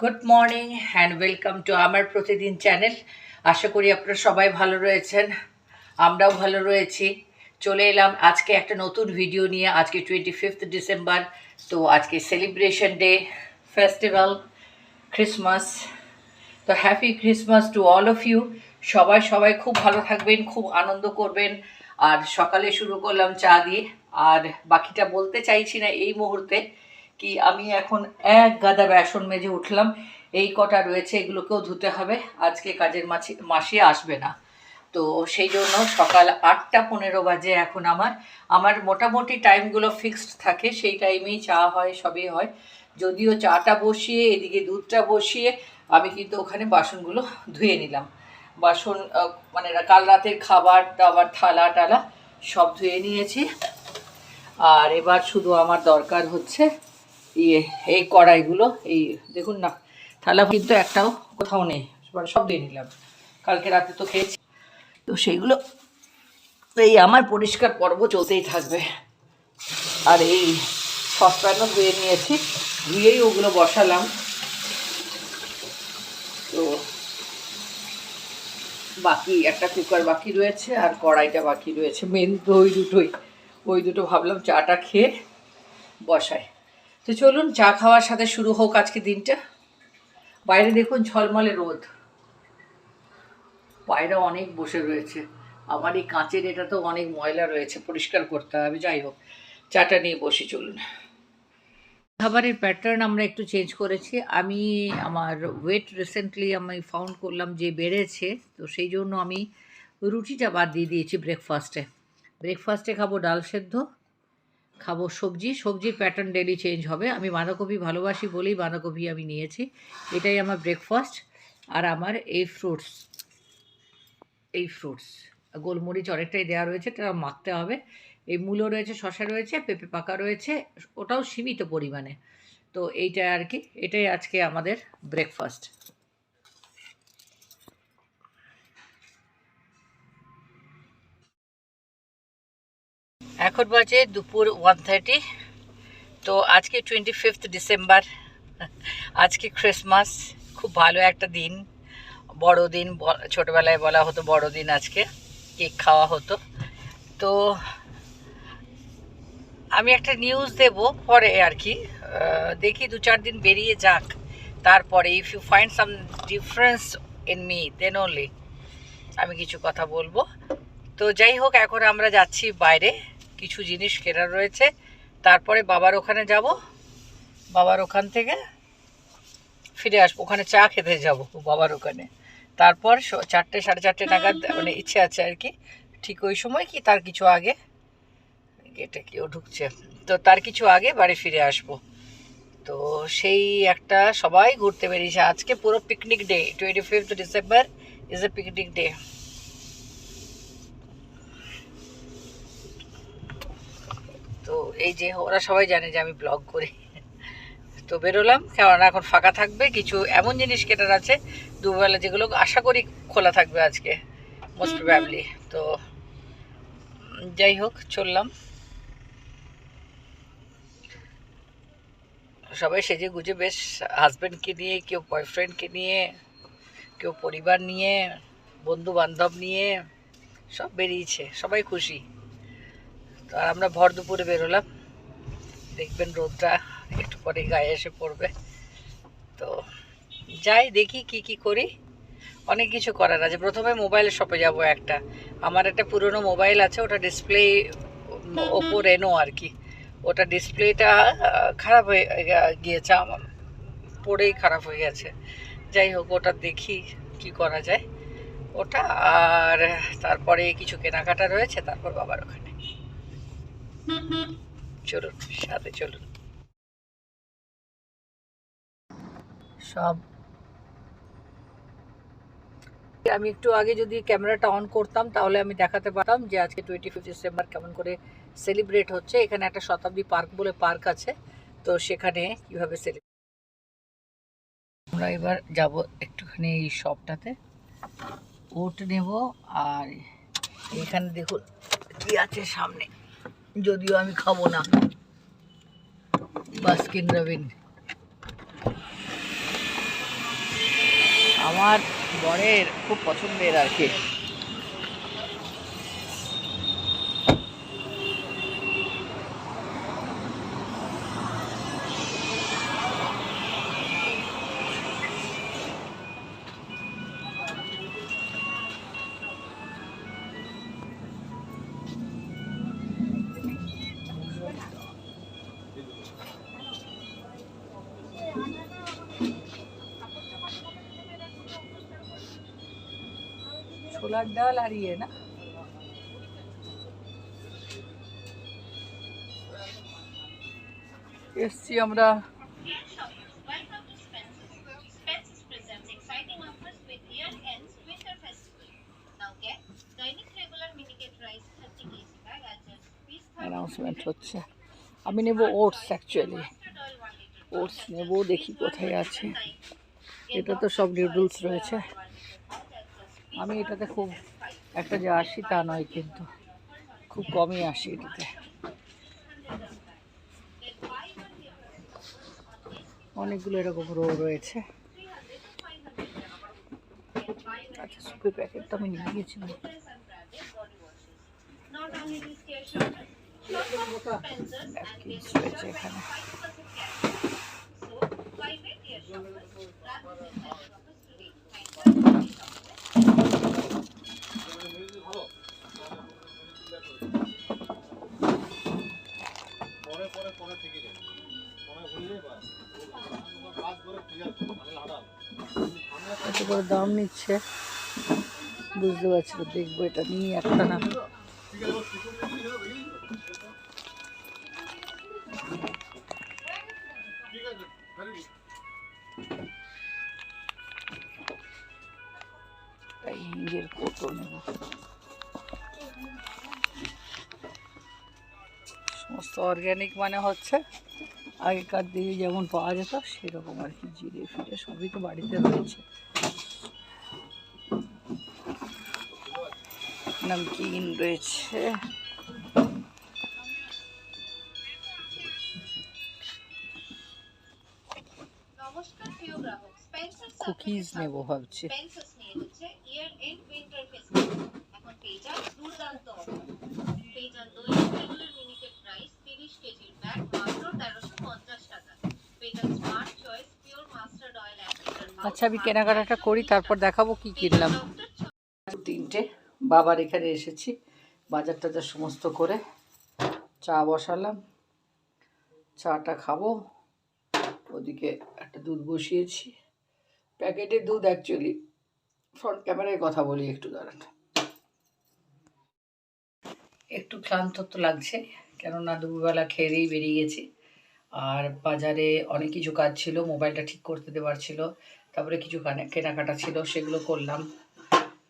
Good morning and welcome to আমার প্রতিদিন channel আশা করি আপনারা সবাই ভালো রয়েছেন। আমরাও ভালো রয়েছি। চলে এলাম আজকে একটা নতুন ভিডিও নিয়ে। আজকে টোয়েন্টি ফিফথ ডিসেম্বর তো আজকে সেলিব্রেশন ডে ফেস্টিভ্যাল ক্রিসমাস তো happy Christmas to all of you সবাই সবাই খুব ভালো থাকবেন, খুব আনন্দ করবেন। আর সকালে শুরু করলাম চা দিয়ে। আর বাকিটা বলতে চাইছি না এই মুহূর্তে। কি আমি এখন এক গাদা বেসন মেজে উঠলাম। এই কটা রয়েছে, এগুলোকেও ধুতে হবে। আজকে কাজের মাছি, মাসি আসবে না। তো সেই জন্য সকাল আটটা পনেরো বাজে এখন আমার। আমার মোটামুটি টাইমগুলো ফিক্সড থাকে, সেই টাইমেই চা হয়, সবই হয়। যদিও চাটা বসিয়ে, এদিকে দুধটা বসিয়ে আমি কিন্তু ওখানে বাসনগুলো ধুয়ে নিলাম। বাসন মানে কাল রাতের খাবার, দাবার, থালা, টালা সব ধুয়ে নিয়েছি। আর এবার শুধু আমার দরকার হচ্ছে ইয়ে এই কড়াইগুলো, এই দেখুন না, থালা কিন্তু একটাও কোথাও নেই মানে সব দিয়ে নিলাম। কালকে রাতে তো খেয়েছি। তো সেইগুলো, এই আমার পরিষ্কার পর্ব চলতেই থাকবে। আর এই সসপ্যানও ধুয়ে নিয়েছি, ধুয়েই ওগুলো বসালাম। তো বাকি, একটা কুকার বাকি রয়েছে, আর কড়াইটা বাকি রয়েছে মেন তো ওই দুটোই। ওই দুটো ভাবলাম চাটা খেয়ে বসাই। তো চলুন, চা খাওয়ার সাথে শুরু হোক আজকে দিনটা। বাইরে দেখুন ঝলমলে রোদ। পায়রা অনেক বসে রয়েছে। আমার এই কাঁচের এটা তো অনেক ময়লা রয়েছে, পরিষ্কার করতে হবে, যাই হোক। চাটা নিয়ে বসে, চলুন। খাবারের প্যাটার্ন আমরা একটু চেঞ্জ করেছি। আমি আমার ওয়েট রিসেন্টলি আমি ফাউন্ড করলাম যে বেড়েছে, তো সেই জন্য আমি রুটিটা বাদ দিয়ে দিয়েছি ব্রেকফাস্টে ব্রেকফাস্টে খাব ডাল সেদ্ধ খাব। সবজি, সবজির প্যাটার্ন ডেলি চেঞ্জ হবে। আমি বাঁধাকপি ভালোবাসি বলেই বাঁধাকপি আমি নিয়েছি। এটাই আমার ব্রেকফাস্ট আর আমার এই ফ্রুটস এই ফ্রুটস গোলমরিচ অনেকটাই দেওয়া রয়েছে, এটা মাখতে হবে। এই মূলো রয়েছে, শশা রয়েছে, পেঁপে পাকা রয়েছে, ওটাও সীমিত পরিমাণে। তো এইটা আর কি, এটাই আজকে আমাদের ব্রেকফাস্ট এখন বাজে দুপুর ওয়ান থার্টি তো আজকে টোয়েন্টি ফিফথ ডিসেম্বর আজকে ক্রিসমাস খুব ভালো একটা দিন। বড়দিন ব- ছোটবেলায় বলা হতো বড়দিন আজকে। কেক খাওয়া হতো। তো আমি একটা নিউজ দেব পরে আর কি। দেখি দু চার দিন বেরিয়ে যাক। তারপরে if you find some difference in me then only আমি কিছু কথা বলব। তো যাই হোক, এখন আমরা যাচ্ছি বাইরে। কিছু জিনিস কেনার রয়েছে। তারপরে বাবার ওখানে যাব। বাবার ওখান থেকে ফিরে আসব। ওখানে চা খেতে যাব বাবার ওখানে। তারপর চারটে সাড়ে চারটে নাগাদ মানে ইচ্ছে আছে আর কি। ঠিক ওই সময় কি তার কিছু আগে গেটে কেউ ঢুকছে। তো তার কিছু আগে বাড়ি ফিরে আসব। তো সেই একটা সবাই ঘুরতে বেরিয়েছে। আজকে পুরো picnic day twenty fifth December is a picnic day তো এই যে ওরা সবাই জানে যে আমি ব্লগ করি। তো বেরোলাম কেননা এখন ফাঁকা থাকবে কিছু এমন জিনিস কেনার আছে দুবেলা যেগুলো আশা করি খোলা থাকবে আজকে মোস্ট প্রবাবলি তো যাই হোক চললাম। সবাই সেজে গুজে বেশ হাজব্যান্ডকে নিয়ে কেউ বয়ফ্রেন্ডকে নিয়ে কেউ পরিবার নিয়ে বন্ধু বান্ধব নিয়ে সব বেরিয়েছে সবাই খুশি। তো আর আমরা ভর দুপুরে বেরোলাম। দেখবেন রোদটা একটু পরে গায়ে এসে পড়বে। তো যাই দেখি কি কি করি। অনেক কিছু করার আছে। প্রথমে মোবাইল শপে যাব একটা। আমার একটা পুরনো মোবাইল আছে ওটা ডিসপ্লে ওপো রেনো আর কি। ওটা ডিসপ্লেটা খারাপ হয়ে গিয়েছে। আমার পড়েই খারাপ হয়ে গেছে। যাই হোক ওটা দেখি কি করা যায়। ওটা আর তারপরে কিছু কেনাকাটা রয়েছে তারপর বাবার ওখানে। চলুন, সাথে চলুন। সব। আমি একটু আগে যদি ক্যামেরাটা অন করতাম, তাহলে আমি দেখাতে পারতাম যে আজকে টোয়েন্টি ফিফ ডিসেম্বর কেমন করে সেলিব্রেট হচ্ছে। এখানে একটা শতাব্দী পার্ক বলে পার্ক আছে, তো সেখানে কীভাবে সেলিব্রেট আমরা এবার যাব একটুখানি এই শপটাতে ওট নেব, আর এখানে দেখুন, কি আছে সামনে। যদিও আমি খাব না। বাস্কিন রবিন আমার বরের খুব পছন্দের আর কি। ছোলার ডাল আর ইয়ে না এসছি আমরা হচ্ছে। আমি নেব ওটস অ্যাকচুয়ালি ওটস নেব, দেখি কোথায় আছে। এটা তো সব নুডলস রয়েছে। আমি এটাতে খুব একটা যে আসি তা নয় কিন্তু খুব কমই আসি এটাতে। অনেকগুলো এরকম রো রয়েছে। আচ্ছা সুপের প্যাকেট তো আমি নিয়ে গেছিলাম Not only থেকে বা কাজ করে মানে দাম নিচ্ছে। বুঝতে পারছি না দেখব এটা নিয়ে একটা না। ইঞ্জের কোটো নেব? অর্গ্যানিক মানে হচ্ছে। আগেকার দিনে যেমন পাওয়া যেত সেরকম আর কি জিরে ফিরে সবই তো বাড়িতে রয়েছে। নমকিন রয়েছে। কুকিজ নেব ভাবছি। আচ্ছা আমি কেনাকাটাটা করি, তারপর দেখাবো কি কিনলাম। তিনটে, বাবার এখানে এসেছি, বাজার টাজার সমস্ত করে চা বসালাম, চাটা খাব, ওদিকে একটা দুধ বসিয়েছি প্যাকেটের দুধ অ্যাকচুয়ালি ফ্রন্ট ক্যামেরায় কথা বলি একটু দাঁড়ান। একটু ক্লান্ত তো লাগছে, কেননা দুপুরবেলা খেয়েই বেরিয়ে গেছি, আর বাজারে অনেক কিছু কাজ ছিল, মোবাইলটা ঠিক করতে দেওয়ার ছিল তারপরে কিছু কানে- কেনাকাটা ছিল, সেগুলো করলাম।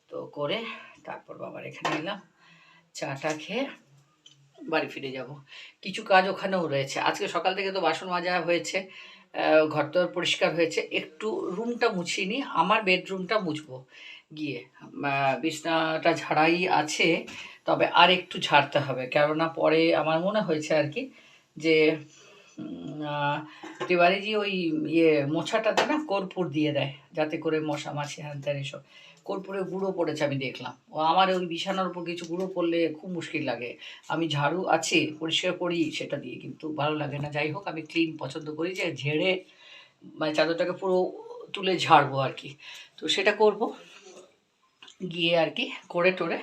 তো করে তারপর বাবার এখানে এলাম। চাটা খেয়ে বাড়ি ফিরে যাব। কিছু কাজ ওখানেও রয়েছে। আজকে সকাল থেকে তো বাসন মাজা হয়েছে ঘর ঘরদোর পরিষ্কার হয়েছে। একটু রুমটা মুছিয়ে নিই। আমার বেডরুমটা মুছবো গিয়ে। বিছনাটা ঝাড়াই আছে, তবে আর একটু ঝাড়তে হবে। কেননা পরে আমার মনে হয়েছে আর কি যে উম, যে ওই ইয়ে মোছাটাতে না কর্পূর দিয়ে দেয় যাতে করে মশা মাছি হ্যান এসব কর্পূরে গুঁড়ো পড়েছে আমি দেখলাম। ও আমার ওই বিছানার উপর কিছু গুঁড়ো পড়লে খুব মুশকিল লাগে। আমি ঝাড়ু আছে পরিষ্কার করি সেটা দিয়ে কিন্তু ভালো লাগে না। যাই হোক আমি ক্লিন পছন্দ করি যে ঝেড়ে মানে চাদরটাকে পুরো তুলে ঝাড়বো আর কি। তো সেটা করব গিয়ে আর কি করে টোরে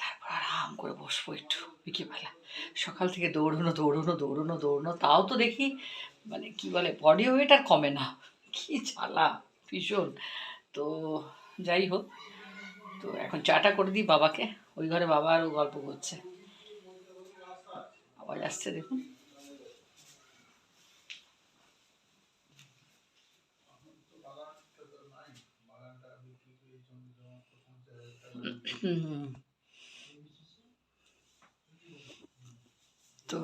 তারপর আরাম করে বসবো একটু বিকেলবেলা। সকাল থেকে দৌড়ানো দৌড়ানো দৌড়ানো দৌড়ানো, তাও তো দেখি মানে কি বলে বডি ওয়েট আর কমে না। কি জ্বালা, ভীষণ। তো যাই হোক, তো এখন চাটা করে দিই বাবাকে। ওই ঘরে বাবা আরও গল্প করছে। আওয়াজ আসছে, দেখুন। হুম। তো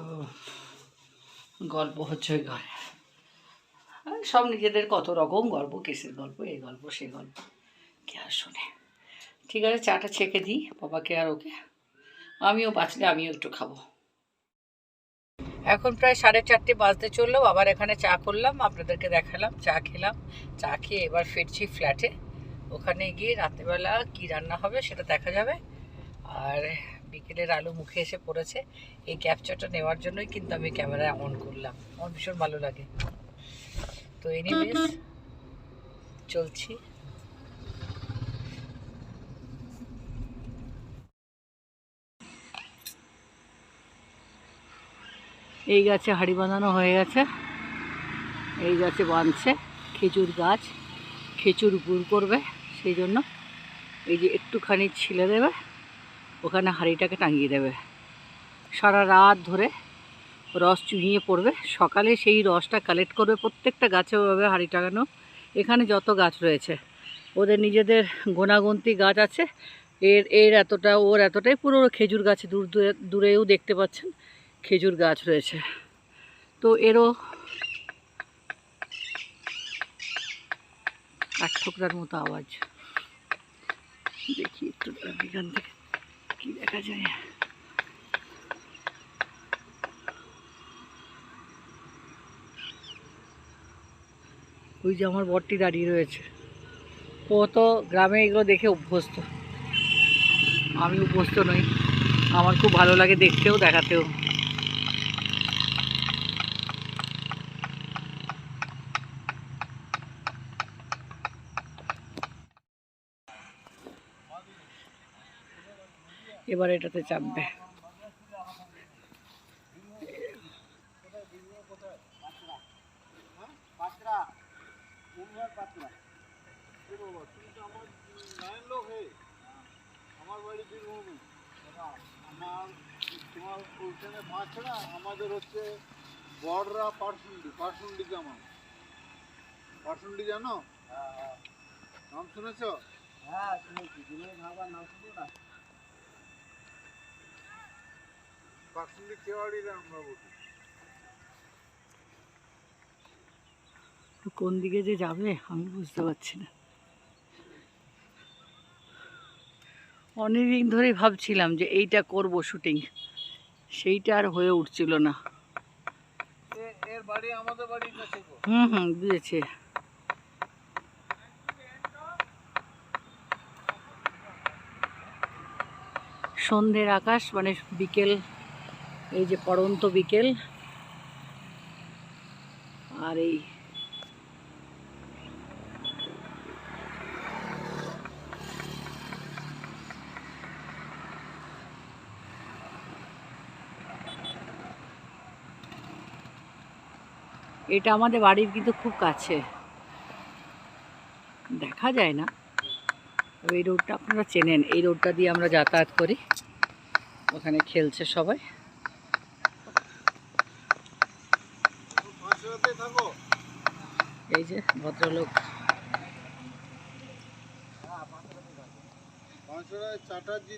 গল্প হচ্ছে ওই ঘরে। সব নিজেদের কত রকম গল্প, কেসের গল্প, এই গল্প, সে গল্প, কে আর শোনে। ঠিক আছে, চাটা ছেঁকে দিই, বাবাকে আর ওকে। আমিও বাঁচলে আমিও একটু খাব। এখন প্রায় সাড়ে চারটে বাজতে চলল, আবার এখানে চা করলাম, আপনাদেরকে দেখালাম, চা খেলাম, চা খেয়ে এবার ফিরছি ফ্ল্যাটে ওখানে গিয়ে রাত্রেবেলা কি রান্না হবে সেটা দেখা যাবে। আর বিকেলের আলো মুখে এসে পড়েছে। এই ক্যাপচারটা নেওয়ার জন্যই কিন্তু আমি ক্যামেরা অন করলাম। আমার ভীষণ ভালো লাগে। তো এনিওয়েজ চলছি। এই গাছে হাড়ি বাঁধানো হয়ে গেছে। এই গাছে বাঁধছে। খেজুর গাছ। খেজুর গুড় করবে, সেই জন্য। এই যে একটুখানি ছিলে দেবে। ওখানে হাঁড়িটাকে টাঙিয়ে দেবে। সারা রাত ধরে রস চুইয়ে পড়বে। সকালে সেই রসটা কালেক্ট করবে। প্রত্যেকটা গাছে ওভাবে হাঁড়ি টাঙানো। এখানে যত গাছ রয়েছে, ওদের নিজেদের গোনাগুন্তি গাছ আছে। এর এর এতটা, ওর এতটাই পুরো খেজুর গাছে দূর দূরে, দূরেও দেখতে পাচ্ছেন, খেজুর গাছ রয়েছে। তো এরও কাঠ ঠোকরার মতো আওয়াজ। দেখি একটু, এখান থেকে। কি দেখা যায়। ওই যে আমার বরটি দাঁড়িয়ে রয়েছে। ও তো গ্রামে এগুলো দেখে অভ্যস্ত। আমি অভ্যস্ত নই। আমার খুব ভালো লাগে দেখতেও, দেখাতেও। এবার এটাতে চাপবে আমার বাড়ি আমার তোমার আমাদের হচ্ছে বড়রা পার্সুন্ডি পার্সুন্ডি আমার পার্সুন্ডি জানো নাম শুনেছ হ্যাঁ। শুনেছি দিনের ভাবার নাম শুনো না কেওয়াড়িরা আমরা বলি কোন দিকে যে যাবে আমি বুঝতে পারছি না। অনেকদিন ধরেই ভাবছিলাম যে এইটা করব শুটিং। সেইটা আর হয়ে উঠছিল না। হুম হুম বুঝেছি। সন্ধ্যের আকাশ মানে বিকেল এই যে পড়ন্ত বিকেল। আর এই এটা আমাদের বাড়ির কিন্তু খুব কাছে। দেখা যায় না। এই রোডটা আপনারা চেনেন। এই রোডটা দিয়ে আমরা যাতায়াত করি। ওখানে খেলছে সবাই পাঁচশোতে থাকো এই যে ভদ্রলোক।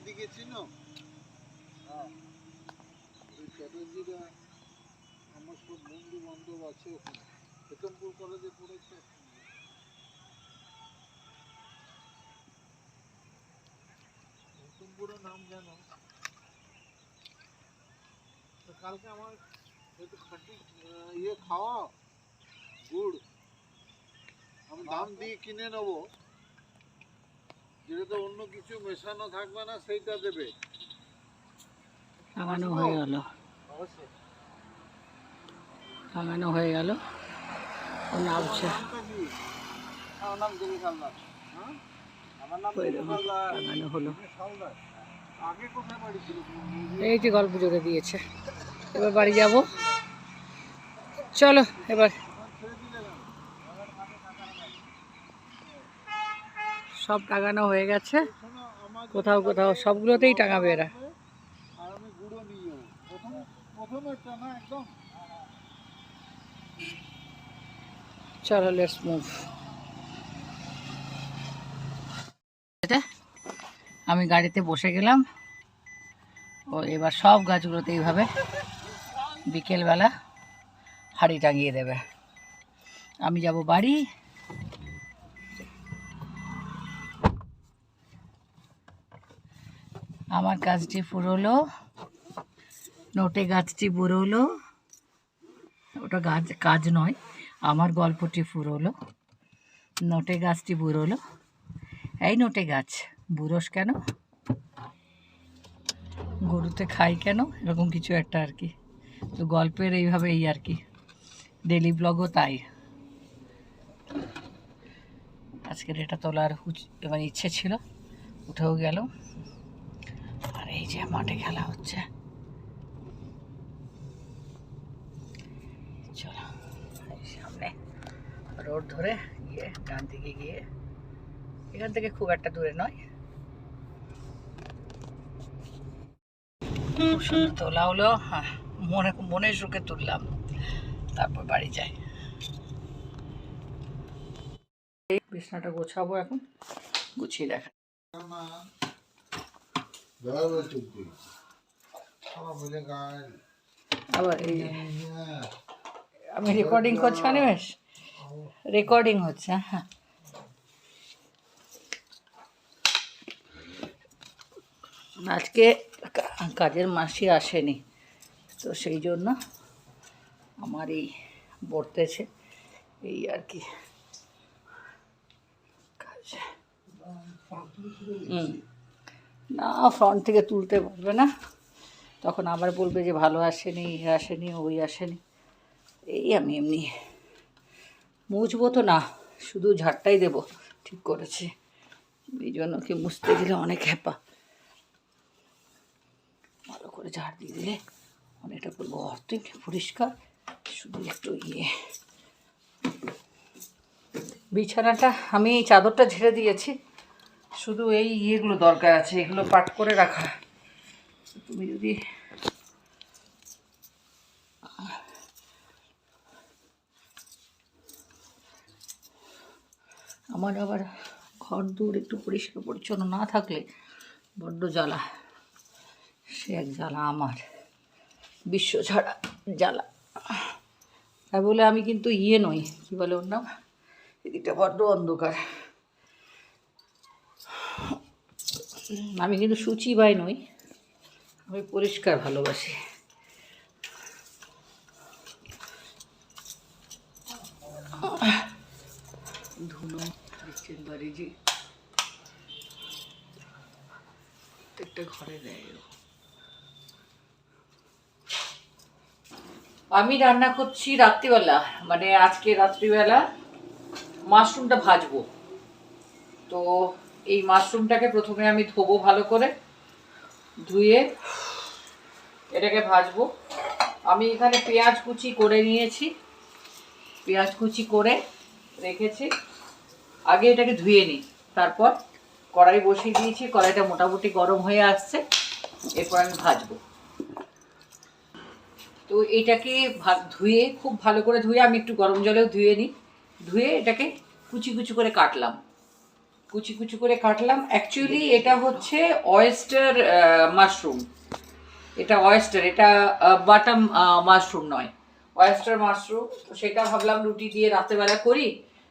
দিকে ওই চ্যাটার্জিরা আমার সব বন্ধু বান্ধব আছে ওখানে। কলেজে পড়েছে নাম জানো? কালকে আমার একটু খাঁটি ইয়ে খাওয়া গুড়। আমি দাম দিয়ে কিনে নেব। যেটাতে অন্য কিছু মেশানো থাকবে না সেইটা দেবে। টাঙানো হয়ে গেল। টাঙানো হয়ে গেল। ও নামছে। দেবী হ্যাঁ? হলো। এই যে গল্প জোরে দিয়েছে। এবার বাড়ি যাব। চলো এবার ছেড়ে দিলে কেন সব টাঙানো হয়ে গেছে। কোথাও কোথাও সবগুলোতেই টাঙাবে এরা। চলো আমি গাড়িতে বসে গেলাম। ও, এবার সব গাছগুলোতে এইভাবে বিকেলবেলা হাড়ি টাঙিয়ে দেবে। আমি যাব বাড়ি। আমার কাজটি ফুরোলো, নোটে গাছটি বুড়োলো ওটা গাছ, কাজ নয়, আমার গল্পটি ফুরোলো। নোটে গাছটি বুড়োলো এই নোটে গাছ বুড়োস কেন? গরুতে খাই কেন? এরকম কিছু একটা আর কি। তো গল্পের এইভাবে এই আর কি। ডেলি ব্লগও তাই। আজকের এটা তোলার মানে ইচ্ছে ছিল, উঠেও গেল। যে মাঠে খেলা হচ্ছে। চলো সামনে রোড ধরে গিয়ে ডান দিকে গিয়ে এখান থেকে খুব একটা দূরে নয়। তোলা হলো হ্যাঁ মনে, মনের সুখে তুললাম। তারপর বাড়ি যাই। বিছনাটা গোছাবো এখন, গুছিয়ে দেখা আবার আমি রেকর্ডিং করছি অনিমেষ রেকর্ডিং হচ্ছে হ্যাঁ। আজকে কাজের মাসি আসেনি, তো সেই জন্য আমার এই বর্তেছে, এই আর কি। কাজ। হুম। না ফ্রন্ট থেকে তুলতে পারবে না। তখন আবার বলবে যে, ভালো আসেনি, এ আসেনি, ওই আসেনি। এই আমি এমনি মুছবো তো না, শুধু ঝাড়টাই দেব, ঠিক করেছি। এই জন্য কি মুছতে গেলে অনেক হ্যাপা। ভালো করে ঝাড় দিয়ে দিলে অনেকটা করব অর্থই পরিষ্কার, শুধু একটু ইয়ে। বিছানাটা, আমি চাদরটা ঝেড়ে দিয়েছি। শুধু এই ইয়েগুলো দরকার আছে, এগুলো পাট করে রাখা। তুমি যদি আমার আবার ঘর দূর একটু পরিষ্কার পরিচ্ছন্ন না থাকলে বড্ড জ্বালা। সে এক জ্বালা আমার, বিশ্ব ছাড়া জ্বালা। তাই বলে আমি কিন্তু ইয়ে নই, কী বলে ওর নাম? এদিকটা বড্ড অন্ধকার। আমি কিন্তু সূচি বাই নই আমি পরিষ্কার ভালোবাসি। ধুনো দিচ্ছেন বাড়িজি প্রত্যেকটা ঘরে দেয় আমি রান্না করছি রাত্রিবেলা মানে আজকে রাত্রিবেলা মাশরুমটা ভাজবো। তো এই মাশরুমটাকে প্রথমে আমি ধোবো ভালো করে, ধুয়ে এটাকে ভাজবো। আমি এখানে পেঁয়াজ কুচি করে নিয়েছি। পেঁয়াজ কুচি করে রেখেছি। আগে এটাকে ধুয়ে নিই। তারপর কড়াই বসিয়ে দিয়েছি। কড়াইটা মোটামুটি গরম হয়ে আসছে। এরপর আমি ভাজবো। তো এটাকে ধুয়ে খুব ভালো করে ধুয়ে আমি একটু গরম জলেও ধুয়ে নিই। ধুয়ে এটাকে কুচি কুচি করে কাটলাম। কুচি কুচি করে কাটলাম। অ্যাকচুয়ালি এটা হচ্ছে অয়েস্টার মাশরুম এটা অয়েস্টার এটা বাটাম মাশরুম নয়। অয়েস্টার মাশরুম তো সেটা ভাবলাম রুটি দিয়ে রাতেরবেলা করি।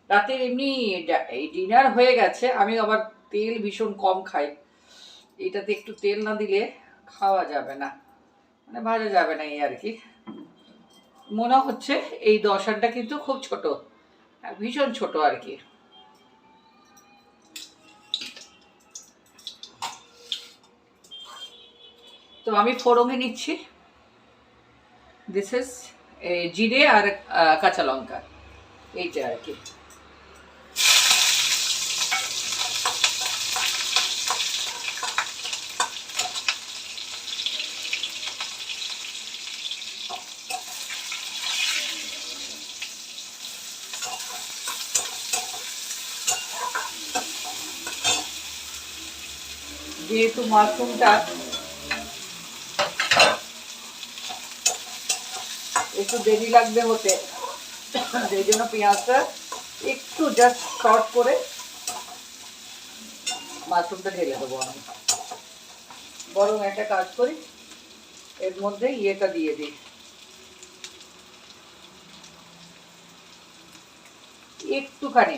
রাতের এমনি ডিনার হয়ে গেছে আমি আবার তেল ভীষণ কম খাই। এটাতে একটু তেল না দিলে খাওয়া যাবে না। মানে ভাজা যাবে না এই আর কি। মনে হচ্ছে এই দশানটা কিন্তু খুব ছোট। হ্যাঁ, ভীষণ ছোট আর কি। তো আমি ফোড়নে নিচ্ছি। দিস ইজ জিরে আর কাঁচা লঙ্কা। এইটা আর কি। যেহেতু মাশরুমটা একটু দেরি লাগবে হতে। সেই জন্য পেঁয়াজটা একটু জাস্ট শর্ট করে মাশরুমটা ঢেলে দেবো আমি। বরং একটা কাজ করি, এর মধ্যে ইয়েটা দিয়ে দিই। একটুখানি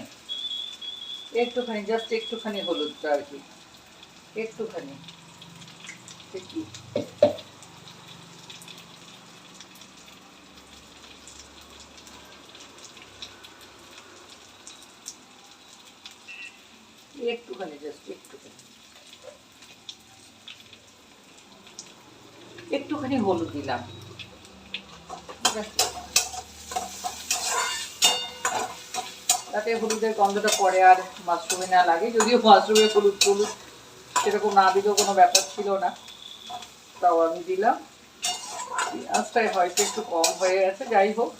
একটুখানি জাস্ট একটুখানি হলুদটা আর কি। একটুখানি। একটু একটুখানি জাস্ট একটুখানি। একটুখানি হলুদ দিলাম। যাতে হলুদের গন্ধটা পরে আর মাশরুমে না লাগে, যদিও মাশরুমে হলুদ হলুদ সেরকম না দিলেও কোনো ব্যাপার ছিল না। তাও আমি দিলাম। পেঁয়াজটাই হয়তো একটু কম হয়ে গেছে, যাই হোক।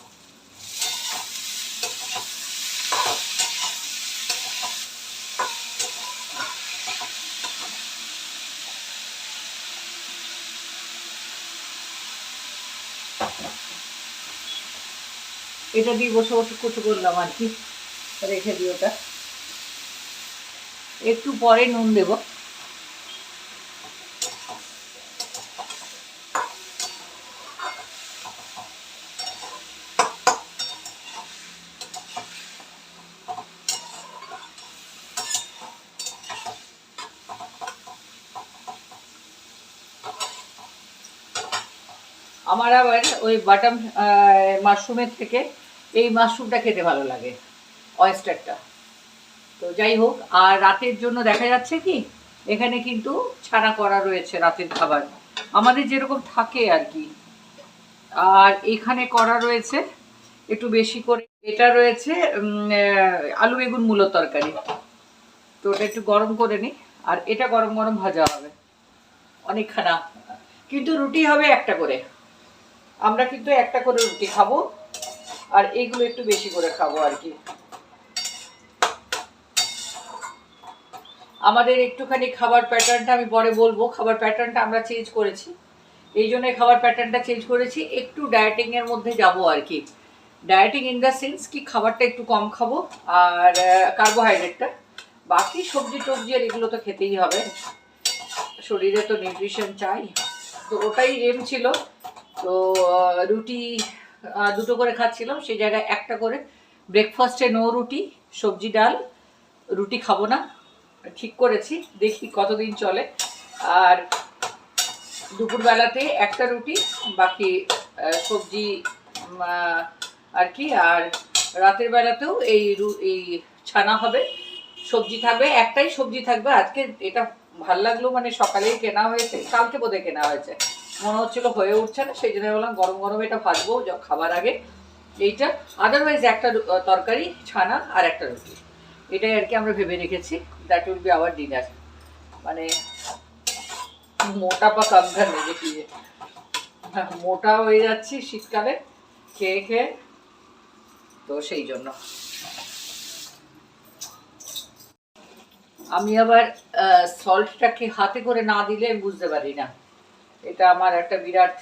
এটা দিয়ে বসে বসে কুচু করলাম আর কি। রেখে দিই ওটা। একটু পরে নুন দেব। আমার আবার ওই বাটাম মাশরুমের থেকে এই মাশরুমটা খেতে ভালো লাগে অয়েস্টারটা তো যাই হোক, আর রাতের জন্য দেখা যাচ্ছে কি, এখানে কিন্তু ছানা করা রয়েছে রাতের খাবার। আমাদের যেরকম থাকে আর কি। আর এখানে করা রয়েছে, একটু বেশি করে, এটা রয়েছে আলু বেগুন মূলো তরকারি। তো ওটা একটু গরম করে নিই, আর এটা গরম গরম ভাজা হবে। অনেকখানা। কিন্তু রুটি হবে একটা করে। আমরা কিন্তু একটা করে রুটি খাব, আর এইগুলো একটু বেশি করে খাব আর কি। আমাদের একটুখানি খাবার প্যাটার্নটা আমি পরে বলব, খাবার প্যাটার্নটা আমরা চেঞ্জ করেছি। এই জন্য খাবার প্যাটার্নটা চেঞ্জ করেছি, একটু ডায়েটিং এর মধ্যে যাব আর কি। ডায়েটিং ইন দ্য সেন্স কি খাবারটা একটু কম খাব, আর কার্বোহাইড্রেটটা বাকি সবজি টবজি আর এগুলো তো খেতেই হবে। শরীরে তো নিউট্রিশন চাই। তো ওটাই এম ছিল। তো রুটি দুটো করে খাচ্ছিলাম। সেই জায়গায় একটা করে ব্রেকফাস্টে নো রুটি, সবজি, ডাল, রুটি খাব না। ঠিক করেছি, দেখি কতদিন চলে। আর দুপুরবেলাতে একটা রুটি, বাকি সবজি আর কি। আর রাতের বেলাতেও এই এই ছানা হবে, সবজি থাকবে, একটাই সবজি থাকবে। আজকে এটা ভালো লাগল মানে সকালেই কেনা হয়েছে, কালকে বোধহয় কেনা হয়েছে। মনে হচ্ছিল হয়ে উঠছে না সেই জন্য বললাম গরম গরম এটা ভাজবো খাবার আগে। এইটা আদারওয়াইজ একটা তরকারি ছানা আর একটা রুটি। এটাই আর কি আমরা ভেবে রেখেছি that will be our dinner মানে মোটা পা নেই দেখি হ্যাঁ, মোটা হয়ে যাচ্ছি শীতকালে খেয়ে খেয়ে তো সেই জন্য। আমি আবার সল্টটাকে হাতে করে না দিলে বুঝতে পারি না। এটা আমার একটা বিরাট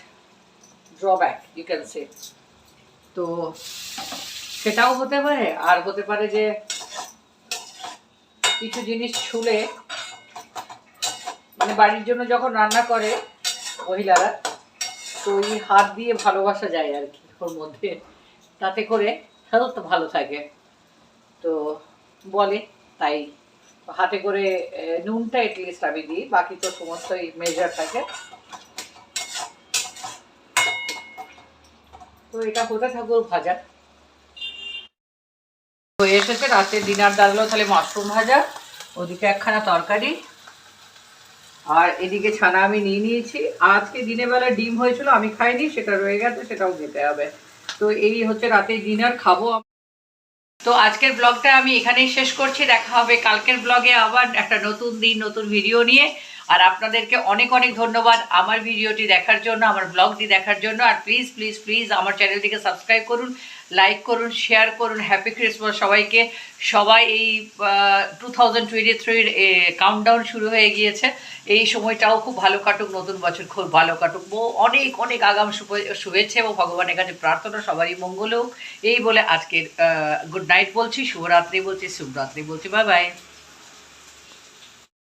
ড্রব্যাক ইউ ক্যান সে তো সেটাও হতে পারে, আর হতে পারে যে কিছু জিনিস ছুলে মানে বাড়ির জন্য যখন রান্না করে মহিলারা, তো ওই হাত দিয়ে ভালোবাসা যায় আর কি ওর মধ্যে। তাতে করে হেলথ ভালো থাকে। তো বলে, তাই হাতে করে নুনটা এটলিস্ট আমি দিই, বাকি তো সমস্তই মেজার থাকে। তো এটা হতে থাকুক ভাজা। হয়ে এসেছে রাতে ডিনার দাঁড়াল তাহলে মাশরুম ভাজা, ওদিকে একখানা তরকারি। আর এদিকে ছানা আমি নিয়ে নিয়েছি। আজকে দিনের বেলা ডিম হয়েছিল, আমি খাইনি, সেটা রয়ে গেছে, সেটাও খেতে হবে। তো এই হচ্ছে রাতে ডিনার খাব তো আজকের ব্লগটা আমি এখানেই শেষ করছি। দেখা হবে কালকের ব্লগে আবার একটা নতুন দিন, নতুন ভিডিও নিয়ে। আর আপনাদেরকে অনেক অনেক ধন্যবাদ আমার ভিডিওটি দেখার জন্য, আমার ব্লগটি দেখার জন্য। আর প্লিজ প্লিজ প্লিজ আমার চ্যানেলটিকে সাবস্ক্রাইব করুন লাইক করুন শেয়ার করুন। হ্যাপি ক্রিসমাস সবাইকে। সবাই এই টু থাউজেন্ড টোয়েন্টি থ্রির কাউন্টডাউন শুরু হয়ে গিয়েছে। এই সময়টাও খুব ভালো কাটুক, নতুন বছর খুব ভালো কাটুক। ও অনেক অনেক আগাম শুভ- শুভেচ্ছা এবং ভগবানের কাছে প্রার্থনা, সবারই মঙ্গল হোক। এই বলে আজকের গুড নাইট বলছি, শুভরাত্রি বলছি শুভরাত্রি বলছি বাই বাই